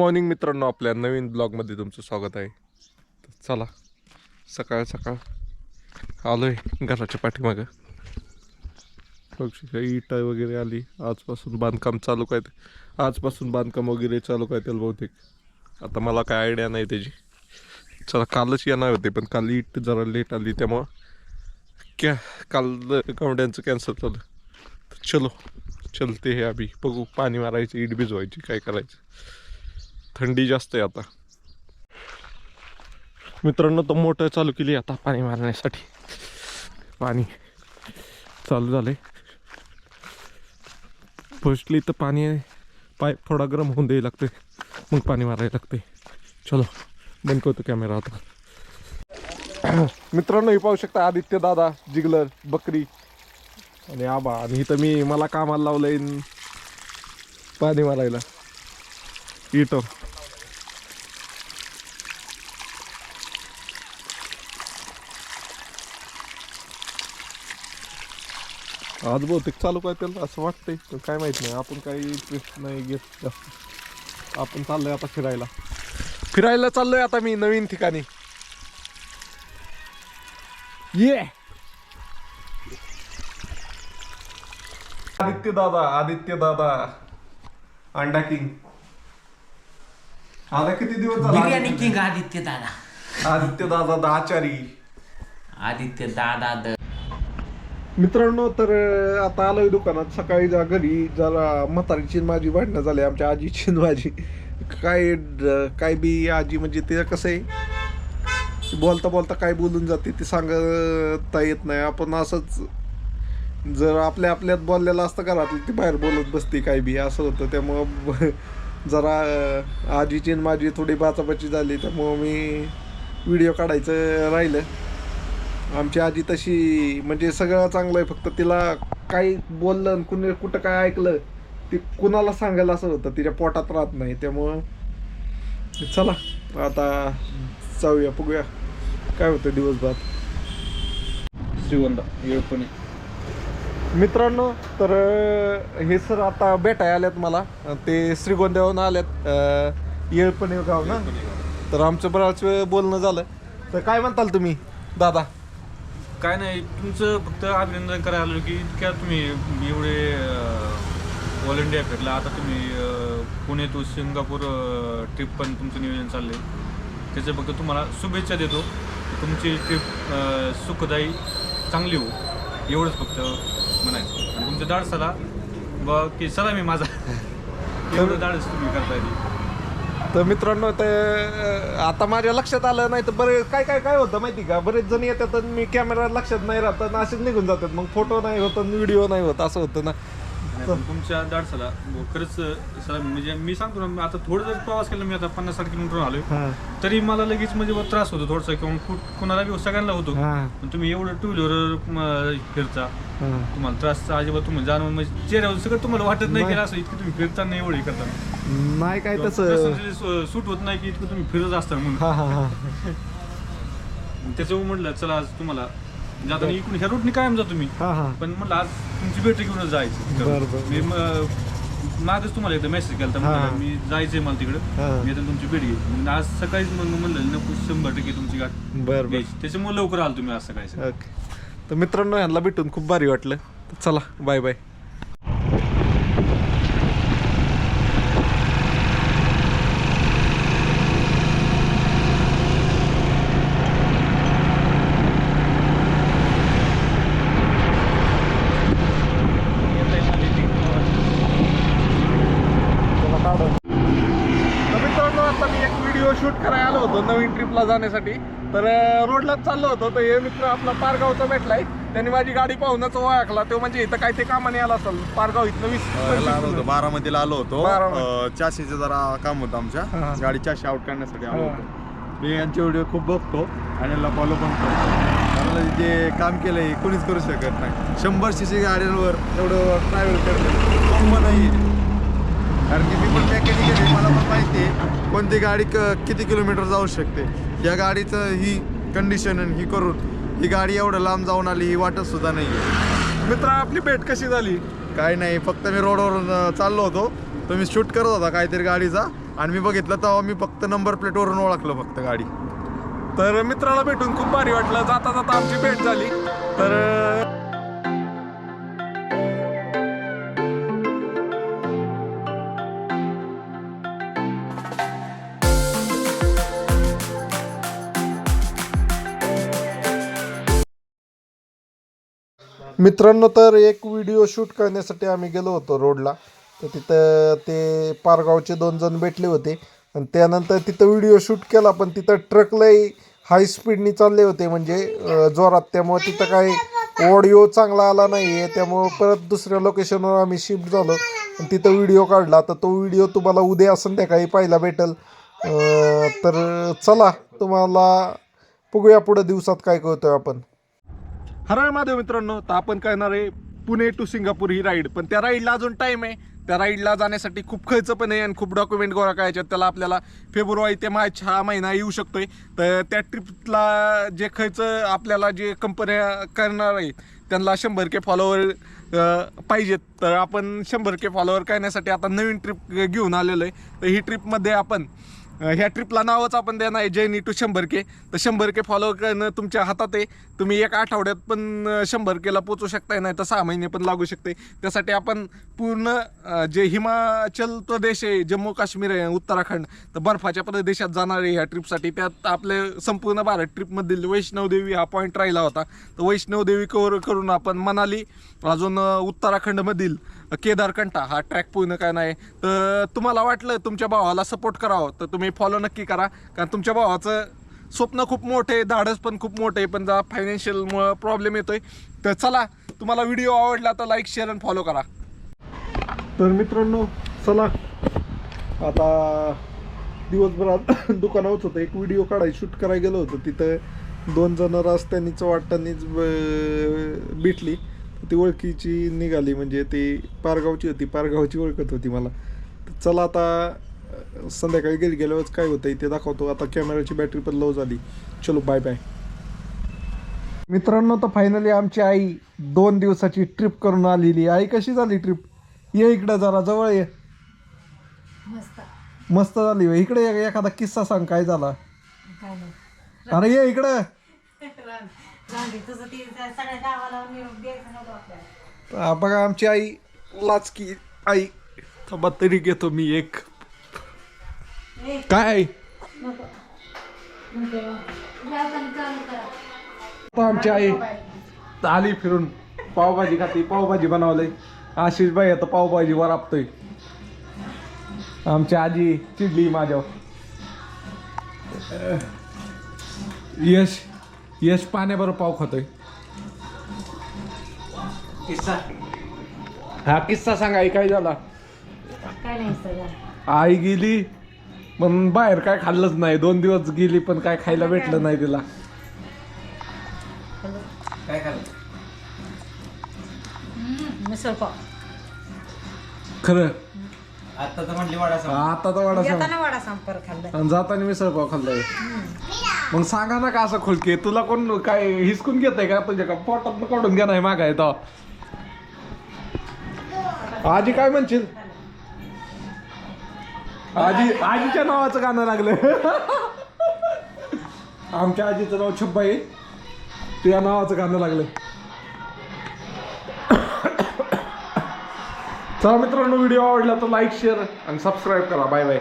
Morning मित्रांनो आपल्या नवीन ब्लॉगमध्ये तुमचं स्वागत आहे. तर चला सकाळ सकाळ आलोय घराच्या पाठीमागं. बघू शकता इटा वगैरे आली आजपासून बांधकाम चालू काय आजपासून बांधकाम वगैरे चालू काय त्याला बहुतेक. आता मला काय आयडिया नाही त्याची. चला कालच येणार होते पण काल इट जरा लेट आली त्यामुळं क्या काल कवड्यांचं कॅन्सल झालं. तर चलो चलते हे आम्ही. बघू पाणी मारायचं इट भिजवायची काय करायचं. थंडी जास्त आहे आता. मित्रांनो तर मोटर चालू केली आता पाणी मारण्यासाठी. पाणी चालू झालंय. फर्स्टली तर पाणी पाईप थोडा गरम होऊन द्यायला लागते मग पाणी मारायला लागते चलो बंद करतो कॅमेरा आता. मित्रांनो हे पाहू शकता आदित्य दादा जिगलर बकरी आणि आबा. आणि इथं मी मला कामाला लावलंय पाणी मारायला. इटो आज बहुतेक चालू काय त्याला? असं वाटतंय. पण काय माहीत नाही. आपण काही इंटरेस्ट नाही घेत जास्त. आपण चाललोय आता फिरायला. फिरायला चाललोय आता मी नवीन ठिकाणी. ये आदित्य दादा आदित्य दादा. अंडा किंग. आता किती दिवस झाला बिर्याणी आदित्य- किंग आदित्य दादा. आदित्य दादा दाचारी आदित्य दादा द. मित्रांनो तर आता आलोय दुकानात. सकाळी जा घरी जरा म्हातारीची माझी भांडणं झाली आमच्या आजीची माझी काय काय बी आजी म्हणजे ते कसं आहे? बोलता बोलता काय बोलून जाते ते सांगता येत नाही. आपण असंच जर आपल्या आपल्यात बोललेलं असतं घरातलं ती बाहेर बोलत बसते काय बी. असं होतं. त्यामुळं जरा आजीची आणि माझी थोडी बाचाबाची झाली त्यामुळं मी व्हिडिओ काढायचं राहिलं. आमची आजी तशी म्हणजे सगळं चांगलं आहे फक्त तिला काही बोललं आणि कुणी कुठं काय ऐकलं ते कुणाला सांगायला असं होतं तिच्या पोटात राहत नाही. त्यामुळं चला आता जाऊया बघूया. काय होतं दिवसभर. श्रीगोंदा येळपणे. मित्रांनो तर हे सर आता भेटाय आल्यात मला. ते श्रीगोंद्यावरून आल्यात येळपणे गाव ना? तर आमचं बराच वेळ बोलणं झालं. तर काय म्हणताल तुम्ही दादा? काय नाही तुमचं फक्त अभिनंदन करायला आलो की इतक्या तुम्ही एवढे ऑल इंडिया फिरला. आता तुम्ही पुणे टू सिंगापूर ट्रिप पण तुमचं नियोजन चाललंय. त्याचं फक्त तुम्हाला शुभेच्छा देतो. तुमची ट्रिप सुखदायी चांगली हो एवढंच फक्त. म्हणायचं. आणि तुमच्या धाडसाला ब की सदा मी माझा. एवढं धाडस तुम्ही करताय ते. तर मित्रांनो ते अं, आता माझ्या लक्षात आलं नाही तर बरे काय काय काय होतं माहिती का? बरेच जण येतात आणि मी कॅमेरा लक्षात नाही राहत आणि असेच निघून जातात. मग फोटो नाही होत व्हिडिओ नाही होत असं होतं ना. नाही, पण तुमच्या धाडसाला ब- खरंच सर म्हणजे मी सांगतो ना आता थोडं जर प्रवास केला मी आता पन्नास साठ किलोमीटर आलोय. तरी मला लगेच म्हणजे ब- त्रास होतो थोडासा किंवा कोणाला बी सगळ्यांना होतो. पण तुम्ही एवढं टू व्हीलर फिरता तुम्हाला त्रास अजिबात तुम्ही जाणून म्हणजे चेहऱ्यावर सगळं तुम्हाला वाटत नाही की नाही. असं इतकं तुम्ही फिरताना एवढं करता नाही. काय तसं सूट होत नाही की इतकं तुम्ही फिरत असता म्हणून. त्याच्यावर म्हटलं चला आज तुम्हाला जाताना इकडून ह्या रूटने कायम जा तुम्ही हां हां. पण म्हटलं आज तुमची भेट घेऊनच जायची बरं, बरं. मी म- मागच तुम्हाला एकदा मेसेज केला हा. होता मी जायचंय मला तिकडं. हा. मी आता तुमची भेट घेईन. आज सकाळीच मग म्हणलं नको शंभर टक्के तुमची गाठ बरं बरं. घ्यायची त्याच्यामुळे लवकर आलो तुम्ही आज सकाळी ओके. तर मित्रांनो ह्यांना भेटून खूप भारी वाटलं. तर चला बाय बाय तर मित्रांनो आता मी एक व्हिडिओ शूट करायला आलो होतो नवीन ट्रिपला जाण्यासाठी. तर रोडलाच चाललो होतो तर हे मित्र आपला पारगावचा भेटलाय. त्यांनी माझी गाडी पाहूनच ओळखला. तो म्हणजे इथं काय ते कामाने आला असेल पारगाव इथनं वीस बारामतीला आलो होतो. चाशीचं जरा काम होतं. आमच्या. गाडी चाशी आउट करण्यासाठी आलो. होतो. मी यांचे व्हिडिओ खूप बघतो आणि याला फॉलो पण करतो. जे काम केलं हे कोणीच करू शकत नाही. शंभर सी सी गाड्यांवर एवढं ट्रॅव्हल करणं सोपं नाही. कारण की मी पण मेकॅनिकल आहे मला पण माहिती आहे कोणती गाडी क किती किलोमीटर जाऊ शकते. या गाडीचं ही कंडिशन आणि ही करून ही गाडी एवढं लांब जाऊन आली ही वाटत सुद्धा नाही आहे मित्र आपली भेट कशी झाली? काय नाही फक्त मी रोडवरून चाललो होतो. तो मी शूट करत होता काहीतरी गाडीचा. आणि मी बघितलं तेव्हा मी फक्त नंबर प्लेटवरून ओळखलं फक्त गाडी. तर मित्राला भेटून खूप भारी वाटलं. जाता जाता आमची भेट झाली. तर मित्रांनो तर एक व्हिडिओ शूट करण्यासाठी आम्ही गेलो होतो रोडला तर तिथं ते पारगावचे दोन जण भेटले होते. आणि त्यानंतर तिथं व्हिडिओ शूट केला पण तिथं ट्रकलाही हाय स्पीडनी चालले होते. म्हणजे जोरात. त्यामुळे तिथं काही ऑडिओ चांगला आला नाही आहे त्यामुळं परत दुसऱ्या लोकेशनवर आम्ही शिफ्ट झालो. आणि तिथं व्हिडिओ काढला. तर तो व्हिडिओ तुम्हाला उद्या संध्याकाळी पाहायला भेटेल. तर चला तुम्हाला बघूया पुढं दिवसात काय करतोय आपण. हरळ महादेव मित्रांनो तर आपण करणार आहे पुणे टू सिंगापूर ही राईड पण त्या राईडला अजून टाईम आहे. त्या राईडला जाण्यासाठी खूप खर्च पण आहे आणि खूप डॉक्युमेंट गोळा करायचे आहेत. त्याला आपल्याला फेब्रुवारी ते मार्च हा महिना येऊ शकतोय. तर त्या ट्रिपला जे खर्च आपल्याला जे कंपन्या करणार आहे त्यांना शंभर के फॉलोवर पाहिजेत. तर आपण शंभर के फॉलोवर करण्यासाठी आता नवीन ट्रिप घेऊन आलेलो आहे. तर ही ट्रिपमध्ये आपण ह्या ट्रिपला नावच आपण देणार आहे जर्नी टू शंभर के तर शंभर के फॉलो करणं तुमच्या हातात आहे. तुम्ही एक आठवड्यात पण शंभर केला पोचू शकताय नाही तर सहा महिने पण लागू शकते. त्यासाठी आपण पूर्ण जे हिमाचल प्रदेश आहे जम्मू काश्मीर आहे उत्तराखंड तर बर्फाच्या प्रदेशात जाणार आहे ह्या ट्रिपसाठी त्यात आपले संपूर्ण भारत ट्रिपमधील वैष्णवदेवी हा पॉईंट राहिला होता. तर वैष्णवदेवी कवर करून आपण मनाली अजून उत्तराखंडमधील केदारकंठा हा ट्रॅक पूर्ण काय नाही? तर तुम्हाला वाटलं तुमच्या भावाला सपोर्ट करावं तर तुम्ही फॉलो नक्की करा. कारण तुमच्या भावाचं स्वप्न खूप मोठे धाडस पण खूप मोठे आहे पण जरा फायनान्शियलमुळं प्रॉब्लेम येतोय. तर चला तुम्हाला व्हिडिओ आवडला तर लाईक शेअर आणि फॉलो करा. तर मित्रांनो चला. आता दिवसभरात दुकानावरच होतं. एक व्हिडिओ काढाय शूट करायला गेलो होतो. तिथं दोन जण रस्त्यानीच वाटतानीच भेटली. ती ओळखीची निघाली म्हणजे ती पारगावची होती पारगावची ओळखत होती मला. तर चला आता संध्याकाळी गेली गेल्यावरच काय होतं ते दाखवतो. आता कॅमेराची बॅटरी पण लो झाली. चलो बाय बाय मित्रांनो तर फायनली आमची आई दोन दिवसाची ट्रिप करून आलेली आई कशी झाली ट्रिप ये इकडं जरा जवळ ये. मस्त. झाली. इकडे एखादा किस्सा सांग काय झाला? अरे ये इकडं. बघा आमची आई लाचकी आई. थांबा तरी घेतो मी एक. काय आता आमची आई आली फिरून. पावभाजी खाती पावभाजी बनवलंय. आशिष भाई आता पावभाजी वरापतोय. आमची आजी चिडली माझ्यावर. यश यश पाण्याबरोबर पाव खातोय किस्सा. हा किस्सा सांगा आई काय झाला? काय नाही सगळं आई गेली पण बाहेर काय खाल्लंच नाही. दोन दिवस गेली पण काय खायला भेटलं नाही तिला. काय खाल्लं? मिसळ पाव. खरं? आता तर म्हणली वडा सांग आता तर वाडा सांग येताना वडा सांपर खाल्लं आणि जाताना मिसळपाव खाल्लाय. मग सांगा ना का असं खुलके? तुला कोण काय हिसकून घेत का? तुझ्या का पोटात काढून घ्या नाही मागाय तो आजी काय म्हणशील? आजी आजीच्या नावाचं गाणं लागलं. आमच्या आजीचं नाव छब्बा आहे तुझ्या नावाचं गाणं लागलं. चला मित्रांनो व्हिडिओ आवडला तर लाईक शेअर आणि सबस्क्राईब करा. Bye bye